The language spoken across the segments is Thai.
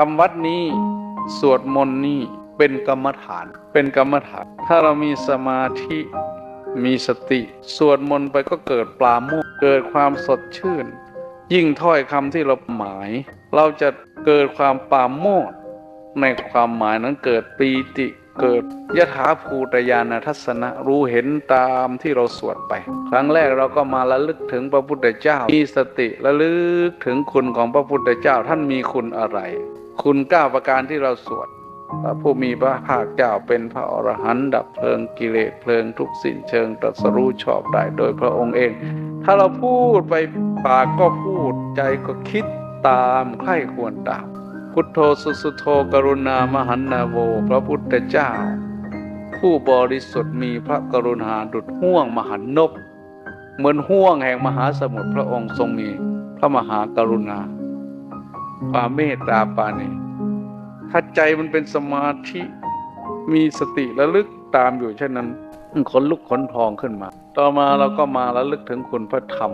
ทำวัดนี้สวดมนต์นี่เป็นกรรมฐาน เป็นกรรมฐาน ถ้าเรามีสมาธิมีสติสวดมนต์ไปก็เกิดปลาโมกเกิดความสดชื่น ยิ่งถ้อยคำที่เราหมาย เราจะเกิดความปราโมทย์ในความหมายนั้นเกิดปีติเกิดยถาภูตยานทัศนะรู้เห็นตามที่เราสวดไป ครั้งแรกเราก็มาระลึกถึงพระพุทธเจ้า มีสติระลึกถึงคุณของพระพุทธเจ้าท่านมีคุณอะไร คุณเก้าประการที่เราสวดพระผู้มีพระภาคเจ้าเป็นพระอรหันต์ดับเพลิงกิเลสเพลิงทุกสิ้นเชิงตรัสรู้ชอบได้โดยพระองค์เอง ถ้าเราพูดไปปากก็พูดใจก็คิดตามใคร่ควรตามพุทโธสุสุโธกรุณามหันนาโว พระพุทธเจ้า ผู้บริสุทธิ์มีพระกรุณาดุจห่วงมหันนบ เหมือนห่วงแห่งมหาสมุทรพระองค์ทรงมีพระมหากรุณา ความเมตตาปาณีถ้าใจมันเป็นสมาธิมีสติระลึกตามอยู่เช่นนั้นขนลุกขนพองขึ้นมา ต่อมาเราก็มาระลึกถึงคุณพระธรรม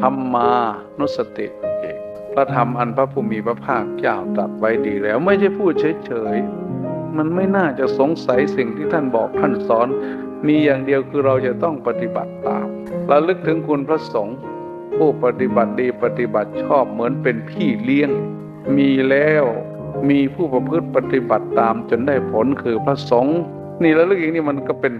ธรรมานุสติเอกพระธรรมอันพระผู้มีพระภาคเจ้าตรัสไว้ดีแล้ว ไม่ใช่พูดเฉยๆมันไม่น่าจะสงสัยสิ่งที่ท่านบอกท่านสอน มีอย่างเดียวคือเราจะต้องปฏิบัติตามระลึกถึงคุณพระสงฆ์ผู้ปฏิบัติดีปฏิบัติชอบเหมือนเป็นพี่เลี้ยง มีแล้วมีผู้ประพฤติปฏิบัติตามจนได้ผลคือพระสงฆ์นี่ระลึกอย่างนี้มันก็เป็น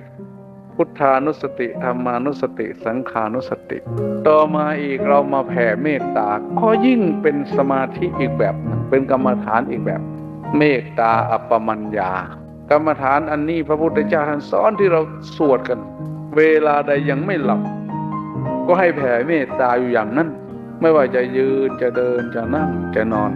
พุทธานุสติธรรมานุสติ สังขานุสติ ต่อมาอีกเรามาแผ่เมตตาก็ยิ่งเป็นสมาธิอีกแบบเป็นกรรมฐานอีกแบบ เมตตาอัปปมัญญากรรมฐานอันนี้พระพุทธเจ้าท่านสอนที่เราสวดกัน เวลาใดยังไม่หลับ ก็ให้แผ่เมตตาอยู่อย่างนั้น ไม่ว่าจะยืนจะเดินจะนั่งจะนอน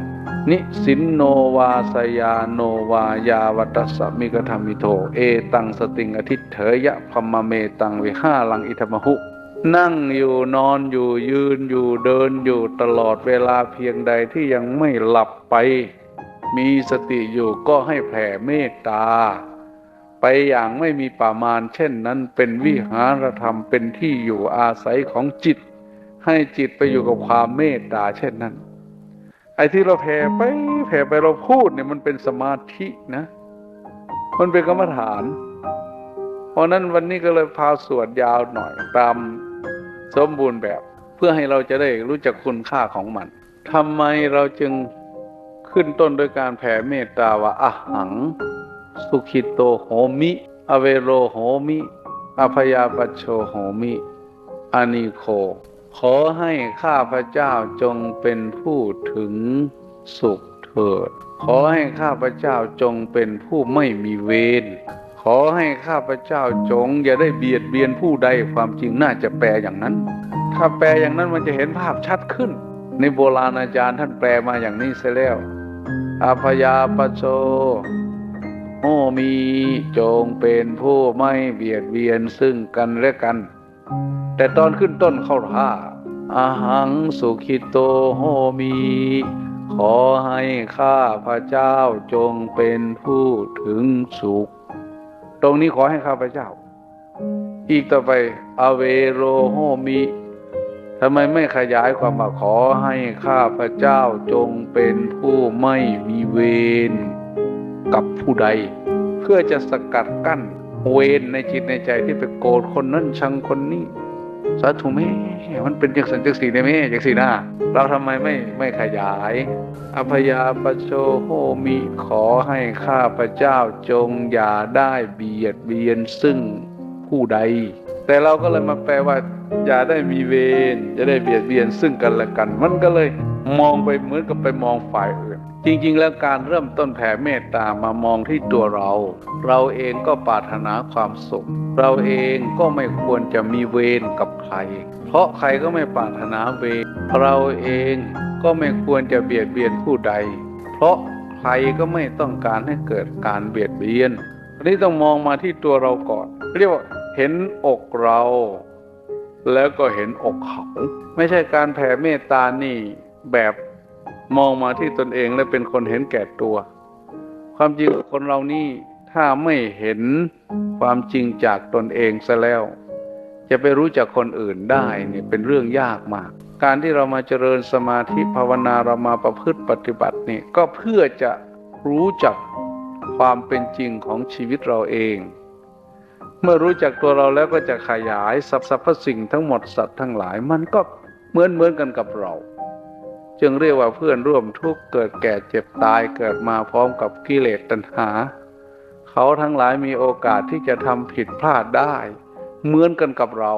นิสินโนวาสยาโนวายาวัตสมิกธรรมิโท เอตังสติงอทิเถยะพมเมตังวิห้าลังอิธมหุ นั่งอยู่นอนอยู่ยืนอยู่เดินอยู่ตลอดเวลาเพียงใดที่ยังไม่หลับไป มีสติอยู่ก็ให้แผ่เมตตา ไปอย่างไม่มีประมาณเช่นนั้นเป็นวิหารธรรมเป็นที่อยู่อาศัยของจิต ให้จิตไปอยู่กับความเมตตาเช่นนั้น อ้ที่เราแผ่ไปแผ่ไปเราพูดเนี่ยมันเป็นสมาธินะ มันเป็นกรรมฐาน เพราะนั้นวันนี้ก็เลยพาสวดยาวหน่อยตามสมบูรณ์แบบเพื่อให้เราจะได้รู้จักคุณค่าของมันทำไมเราจึงขึ้นต้นโดยการแผ่เมตตาว่าอะหัง สุขิโตโหมิ อเวโรโหมิ อภยาปชโชโหมิ อานิโค ขอให้ข้าพเจ้าจงเป็นผู้ถึงสุขเถิด ขอให้ข้าพเจ้าจงเป็นผู้ไม่มีเวร ขอให้ข้าพเจ้าจงอย่าได้เบียดเบียนผู้ใดความจริงน่าจะแปลอย่างนั้น ถ้าแปลอย่างนั้นมันจะเห็นภาพชัดขึ้น ในโบราณอาจารย์ท่านแปลมาอย่างนี้เสียแล้วอาพยาปโชโมมีจงเป็นผู้ไม่เบียดเบียนซึ่งกันและกัน แต่ตอนขึ้นต้นเข้าท่าอาหังสุขิโตโหมี ขอให้ข้าพระเจ้าจงเป็นผู้ถึงสุข ตรงนี้ขอให้ข้าพระเจ้า อีกต่อไปอเวโรโหมิทำไมไม่ขยายความว่าขอให้ข้าพระเจ้าจงเป็นผู้ไม่มีเวรกับผู้ใด เพื่อจะสกัดกั้นเวรในจิตในใจที่ไปโกรธคนนั้นชังคนนี้ สาธุแม่มันเป็นจังสันจังสีในแม่จังสีหน้าเราทำไมไม่ไม่ขยาย อภยาปโชโหมิขอให้ข้าพระเจ้าจงอย่าได้เบียดเบียนซึ่งผู้ใด แต่เราก็เลยมาแปลว่าอย่าได้มีเวรจะได้เบียดเบียนซึ่งกันและกัน มันก็เลย มองไปเหมือนกับไปมองฝ่ายอื่น จริง ๆ แล้วการเริ่มต้นแผ่เมตตามามองที่ตัวเรา เราเองก็ปรารถนาความสุข เราเองก็ไม่ควรจะมีเวรกับใคร เพราะใครก็ไม่ปรารถนาเวรเราเองก็ไม่ควรจะเบียดเบียนผู้ใด เพราะใครก็ไม่ต้องการให้เกิดการเบียดเบียนอันนี้ต้องมองมาที่ตัวเราก่อน เรียกว่าเห็นอกเรา แล้วก็เห็นอกเขา ไม่ใช่การแผ่เมตตานี่ แบบมองมาที่ตนเองและเป็นคนเห็นแก่ตัว ความจริงคนเรานี่ถ้าไม่เห็นความจริงจากตนเองซะแล้ว จะไปรู้จักคนอื่นได้เนี่ยเป็นเรื่องยากมาก การที่เรามาเจริญสมาธิภาวนาเรามาประพฤติปฏิบัตินี่ก็เพื่อจะรู้จักความเป็นจริงของชีวิตเราเอง เมื่อรู้จักตัวเราแล้วก็จะขยายสรรพพสิ่งทั้งหมดสัตว์ทั้งหลาย มันก็เหมือนเหมือนกันกับเรา จึงเรียกว่าเพื่อนร่วมทุกข์เกิดแก่เจ็บตายเกิดมาพร้อมกับกิเลสตัณหา เขาทั้งหลายมีโอกาสที่จะทำผิดพลาดได้ เหมือนกันกับเรา